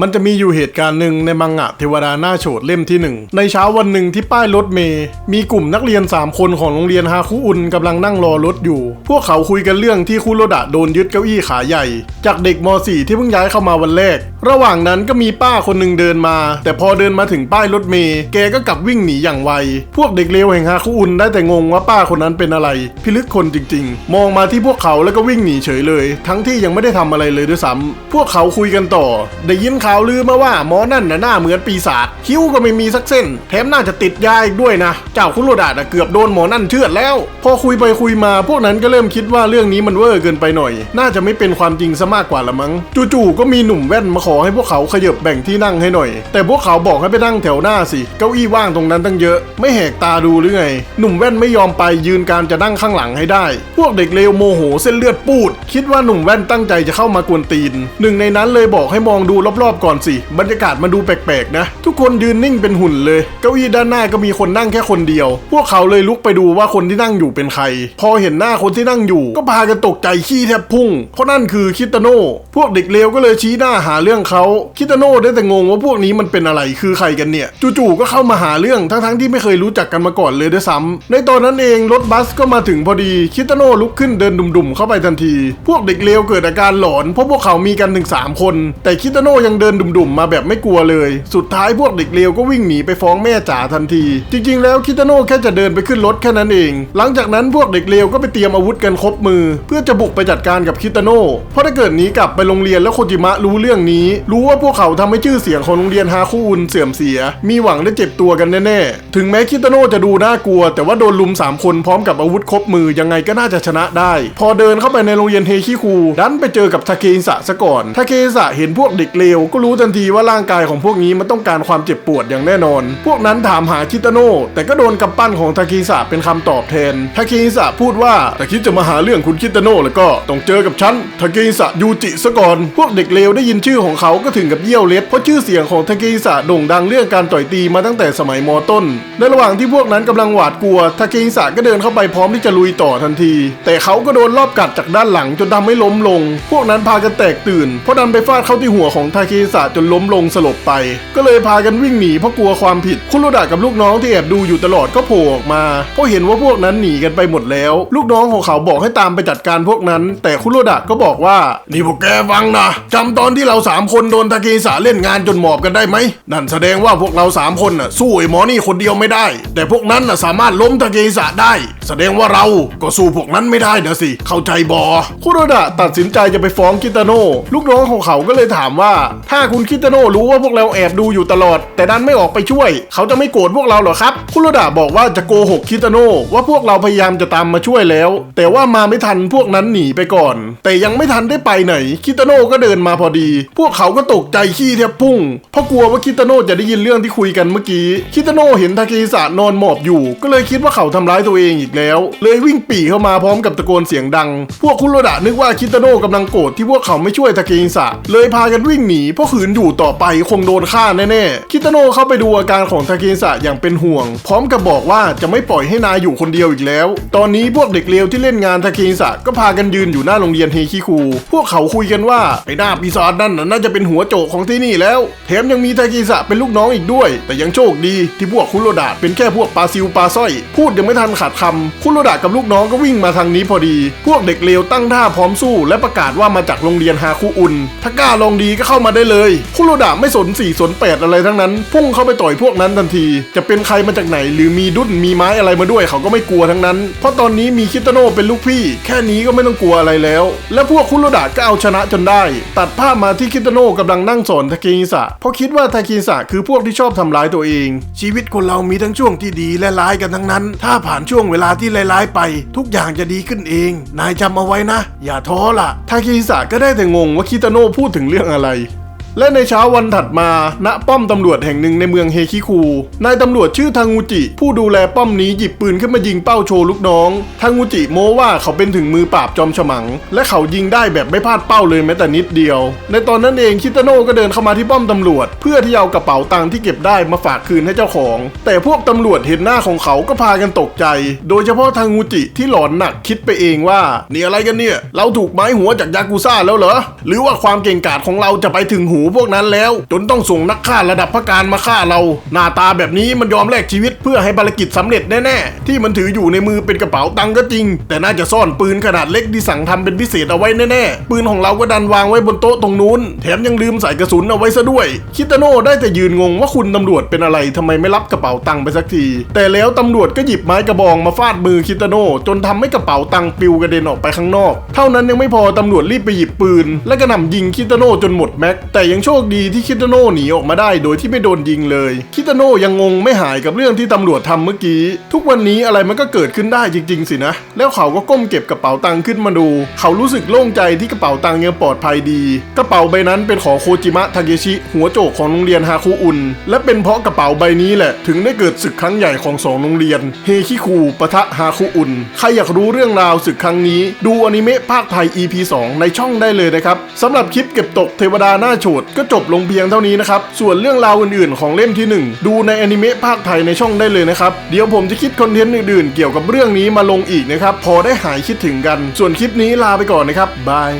มันจะมีอยู่เหตุการณ์หนึ่งในมังงะเทวดาหน้าโฉดเล่มที่หนึ่งในเช้าวันหนึ่งที่ป้ายรถเมย์มีกลุ่มนักเรียน 3 คนของโรงเรียนฮาคุอุนกำลังนั่งรอรถอยู่ พวกเขาคุยกันเรื่องที่คุโรดะโดนยึดเก้าอี้ขาใหญ่ จากเด็กม .4 ที่เพิ่งย้ายเข้ามาวันแรก ระหว่างนั้นก็มีป้าคนหนึ่งเดินมา แต่พอเดินมาถึงป้ายรถเมย์แกก็กลับวิ่งหนีอย่างไว พวกเด็กเลวแห่งฮาคุอุนได้แต่งงว่าป้าคนนั้นเป็นอะไร พิลึกคนจริง ๆ มองมาที่พวกเขาแล้วก็วิ่งหนีเฉยเลย ทั้งที่ยังไม่ได้ทำอะไรเลยด้วยซ้ำพวกเขาคุยกันต่อ ได้ยินข่าวลือมาว่าหมอนั่นน่ะหน้าเหมือนปีศาจคิ้วก็ไม่มีสักเส้น แถมน่าจะติดยาอีกด้วยนะ เจ้าคุโรดะน่ะเกือบโดนหมอนั่นเชือดแล้ว พอคุยไปคุยมา พวกนั้นก็เริ่มคิดว่าเรื่องนี้มันเวอร์เกินไปหน่อย น่าจะไม่เป็นความจริงซะมากกว่าละมั้ง จู่ๆก็มีหนุ่มแว่นมาขอให้พวกเขาขยับแบ่งที่นั่งให้หน่อย แต่พวกเขาบอกให้ไปนั่งแถวหน้าสิ เก้าอี้ว่างตรงนั้นตั้งเยอะ ไม่แหกตาดูหรือไง หนุ่มแว่นไม่ยอมไปยืนการจะนั่งข้างหลังให้ได้ พวกเด็กเลวโมโหเส้นเลือดปูด คิดว่าหนุ่มแว่นตั้งใจจะเข้ามากวนตีน หนึ่งในนั้นเลยบอกให้มองดูรอบๆก่อนสิ บรรยากาศมันดูแปลกๆนะ ทุกคนยืนนิ่งเป็นหุ่นเลย เก้าอี้ด้านหน้าก็มีคนนั่งแค่คนเดียว พวกเขาเลยลุกไปดูว่าคนที่นั่งอยู่เป็นใคร พอเห็นหน้าคนที่นั่งอยู่ ก็พากันตกใจขี้แทบพุ่ง เพราะนั่นคือคิตโนพวกเด็กเลวก็เลยชี้หน้าหาเรื่องเขาคิตาโน่ได้แต่งงว่าพวกนี้มันเป็นอะไรคือใครกันเนี่ย จู่ๆก็เข้ามาหาเรื่องทั้งๆที่ไม่เคยรู้จักกันมาก่อนเลยด้วยซ้ำในตอนนั้นเองรถบัสก็มาถึงพอดีคิตาโน่ลุกขึ้นเดินดุ่มๆเข้าไปทันที พวกเด็กเลวเกิดอาการหลอนเพราะพวกเขามีกันถึงสามคน แต่คิตาโน่ยังเดินดุ่มๆมาแบบไม่กลัวเลย สุดท้ายพวกเด็กเลวก็วิ่งหนีไปฟ้องแม่จ๋าทันที จริงๆ แล้วคิตาโน่แค่จะเดินไปขึ้นรถแค่นั้นเอง หลังจากนั้นพวกเด็กเลวก็ไปเตรียมอาวุธกันครบมือ เพื่อจะบุกไปจัดการกับคิตาโน่เพราะถ้าเกิดหนีกลับไปโรงเรียนแล้วโคจิมะรู้เรื่องนี้รู้ว่าพวกเขาทำให้ชื่อเสียงของโรงเรียนฮาคุอุนเสื่อมเสีย มีหวังได้เจ็บตัวกันแน่ๆ ถึงแม้คิตาโน่จะดูน่ากลัว แต่ว่าโดนลุมสามคนพร้อมกับอาวุธครบมือยังไงก็น่าจะชนะได้ พอเดินเข้าไปในโรงเรียนเฮคิคูดันไปเจอกับทาเคอิสะซะก่อนทาเคอิสะเห็นพวกเด็กเลวก็รู้ทันทีว่าร่างกายของพวกนี้มันต้องการความเจ็บปวดอย่างแน่นอน พวกนั้นถามหาคิตาโน่แต่ก็โดนกำปั้นของทาเคอิสะเป็นคำตอบแทนทาเคอิสะพูดว่าถ้าคิดจะมาหาเรื่องคุณคิตาโน่แล้วก็ต้องเจอกับฉันทาเคอิสะยูจิซะก่อน พวกเด็กเลวได้ยินชื่อของเขาก็ถึงกับเยี่ยวเล็ดเพราะชื่อเสียงของทาเคอิสะโด่งดังเรื่องการต่อยตีมาตั้งแต่สมัยมต้น ในระหว่างที่พวกนั้นกำลังหวาดกลัวทาเคอิสะก็เดินเข้าไปพร้อมที่จะลุยต่อทันที แต่เขาก็โดนรอบกัดจากด้านหลังจนทำให้ล้มลง พวกนั้นพากันแตกตื่น เพราะดันไปฟาดเข้าที่หัวของทาเคอิสะจนล้มลงสลบไป ก็เลยพากันวิ่งหนีเพราะกลัวความผิด คุโรดะกับลูกน้องที่แอบดูอยู่ตลอดก็โผล่ออกมาเพราะเห็นว่าพวกนั้นหนีกันไปหมดแล้ว ลูกน้องของเขาบอกให้ตามไปจัดการพวกนั้น แต่คุโรดะก็บอกว่านี่พวกแกฟังนะจำตอนที่เราสามคนโดนทาเคอิสะเล่นงานจนหมอบกันได้ไหม นั่นแสดงว่าพวกเราสามคนน่ะสู้ไอ้หมอนี่คนเดียวไม่ได้ แต่พวกนั้นน่ะสามารถล้มทาเคอิสะได้ แสดงว่าเราก็สู้พวกนั้นไม่ได้นะสิ เข้าใจบอคุโรดะตัดสินใจจะไปฟ้องคิตาโน่ลูกน้องของเขาก็เลยถามว่า ถ้าคุณคิตาโน่รู้ว่าพวกเราแอบดูอยู่ตลอด แต่ดันไม่ออกไปช่วย เขาจะไม่โกรธพวกเราเหรอครับคุโรดะบอกว่าจะโกหกคิตาโน่ว่าพวกเราพยายามจะตามมาช่วยแล้ว แต่ว่ามาไม่ทันพวกนั้นหนีไปก่อน แต่ยังไม่ทันได้ไปไหนคิตาโน่ก็เดินมาพอดี พวกเขาก็ตกใจขี้แทบพุ่ง เพราะกลัวว่าคิตาโน่จะได้ยินเรื่องที่คุยกันเมื่อกี้ คิตาโน่เห็นทาเคอิสะนอนหมอบอยู่ ก็เลยคิดว่าเขาทำร้ายตัวเองอีกแล้ว เลยวิ่งปี่เข้ามาพร้อมกับตะโกนเสียงดัง พวกคุโรดะนึกว่าคิตาโน่กำลังโกรธที่พวกเขาไม่ช่วยทาเคอิสะเลยพากันวิ่งหนีเพราะขืนอยู่ต่อไปคงโดนฆ่าแน่ๆ คิตาโน่เข้าไปดูอาการของทาเคอิสะอย่างเป็นห่วง พร้อมกับบอกว่าจะไม่ปล่อยให้นายอยู่คนเดียวอีกแล้ว ตอนนี้พวกเด็กเลวที่เล่นงานทาเคอิสะก็พากันยืนอยู่หน้าโรงเรียนเฮคิคู พวกเขาคุยกันว่าไอ้หน้าปีศาจนั่นน่ะน่าจะเป็นหัวโจกของที่นี่แล้ว แถมยังมีทาเคอิสะเป็นลูกน้องอีกด้วย แต่ยังโชคดีที่พวกคุโรดะเป็นแค่พวกปลาซิวปลาสร้อย พูดยังไม่ทันขาดคำคุโรดะกับลูกน้องก็วิ่งมาทางนี้พอดี พวกเด็กเลวตั้งท่าพร้อมสู้ และประกาศว่ามาจากโรงเรียนฮาคุอุนถ้ากล้าลองดีก็เข้ามาได้เลย คุโรดะไม่สนสี่สนแปดอะไรทั้งนั้น พุ่งเข้าไปต่อยพวกนั้นทันที จะเป็นใครมาจากไหน หรือมีดุ้นมีไม้อะไรมาด้วยเขาก็ไม่กลัวทั้งนั้น เพราะตอนนี้มีคิตโน่เป็นลูกพี่ แค่นี้ก็ไม่ต้องกลัวอะไรแล้ว และพวกคุโรดะก็เอาชนะจนได้ ตัดภาพมาที่คิตาโน่กำลังนั่งสอนทากินิสะเพราะคิดว่าทากินิสะคือพวกที่ชอบทำร้ายตัวเอง ชีวิตคนเรามีทั้งช่วงที่ดีและร้ายกันทั้งนั้น ถ้าผ่านช่วงเวลาที่ร้ายๆไป ทุกอย่างจะดีขึ้นเอง นายจำเอาไว้นะ อย่าท้อล่ะทากินิสะก็ได้แต่งงว่าคิตาโน่พูดถึงเรื่องอะไร และในเช้าวันถัดมา ณ ป้อมตำรวจแห่งหนึ่งในเมืองเฮคิคู นายตำรวจชื่อทางูจิ ผู้ดูแลป้อมนี้หยิบปืนขึ้นมายิงเป้าโชว์ลูกน้อง ทางูจิโม้ว่าเขาเป็นถึงมือปราบจอมฉมัง และเขายิงได้แบบไม่พลาดเป้าเลยแม้แต่นิดเดียว ในตอนนั้นเองคิตาโน่ก็เดินเข้ามาที่ป้อมตำรวจ เพื่อที่จะเอากระเป๋าตังค์ที่เก็บได้มาฝากคืนให้เจ้าของ แต่พวกตำรวจเห็นหน้าของเขาก็พากันตกใจ โดยเฉพาะทางูจิที่หลอนหนักคิดไปเองว่านี่อะไรกันเนี่ย เราถูกไม้หัวจากยากุซ่าแล้วเหรอ หรือว่าความเก่งกาจของเราจะไปถึงหูพวกนั้นแล้ว จนต้องส่งนักฆ่าระดับพระการมาฆ่าเรา หน้าตาแบบนี้มันยอมแลกชีวิตเพื่อให้ภารกิจสำเร็จแน่ๆ ที่มันถืออยู่ในมือเป็นกระเป๋าตังก็จริง แต่น่าจะซ่อนปืนขนาดเล็กที่สั่งทำเป็นพิเศษเอาไว้แน่ๆ ปืนของเราก็ดันวางไว้บนโต๊ะตรงนู้น แถมยังลืมใส่กระสุนเอาไว้ซะด้วยคิตาโน่ได้แต่ยืนงงว่าคุณตำรวจเป็นอะไรทำไมไม่รับกระเป๋าตังไปสักที แต่แล้วตำรวจก็หยิบไม้กระบองมาฟาดมือคิตาโน่จนทำให้กระเป๋าตังปลิวกระเด็นออกไปข้างนอก เท่านั้นยังไม่พอตำรวจรีบไปหยิบปืน และกระหน่ำยิงคิตาโน่จนหมดแม็กแต่ยังโชคดีที่คิตาโน่หนีออกมาได้โดยที่ไม่โดนยิงเลย คิตาโน่ยังงงไม่หายกับเรื่องที่ตำรวจทำเมื่อกี้ ทุกวันนี้อะไรมันก็เกิดขึ้นได้จริง ๆ สินะ แล้วเขาก็ก้มเก็บกระเป๋าตังค์ขึ้นมาดู เขารู้สึกโล่งใจที่กระเป๋าตังค์ยังปลอดภัยดี กระเป๋าใบนั้นเป็นของโคจิมะทาเกชิ หัวโจกของโรงเรียนฮาคุอุนและเป็นเพราะกระเป๋าใบนี้แหละ ถึงได้เกิดศึกครั้งใหญ่ของสองโรงเรียนเฮคิคูปะทะฮาคุอุนใครอยากรู้เรื่องราวศึกครั้งนี้ ดูอนิเมะภาคไทย EP 2 ในช่องได้เลยนะครับสำหรับคลิปเก็บตกเทวดาหน้าโฉดก็จบลงเพียงเท่านี้นะครับ ส่วนเรื่องราวอื่นๆ ของเล่มที่ 1 ดูในอนิเมะภาคไทยในช่องได้เลยนะครับ เดี๋ยวผมจะคิดคอนเทนต์อื่นๆ เกี่ยวกับเรื่องนี้มาลงอีกนะครับ พอได้หายคิดถึงกัน ส่วนคลิปนี้ลาไปก่อนนะครับบาย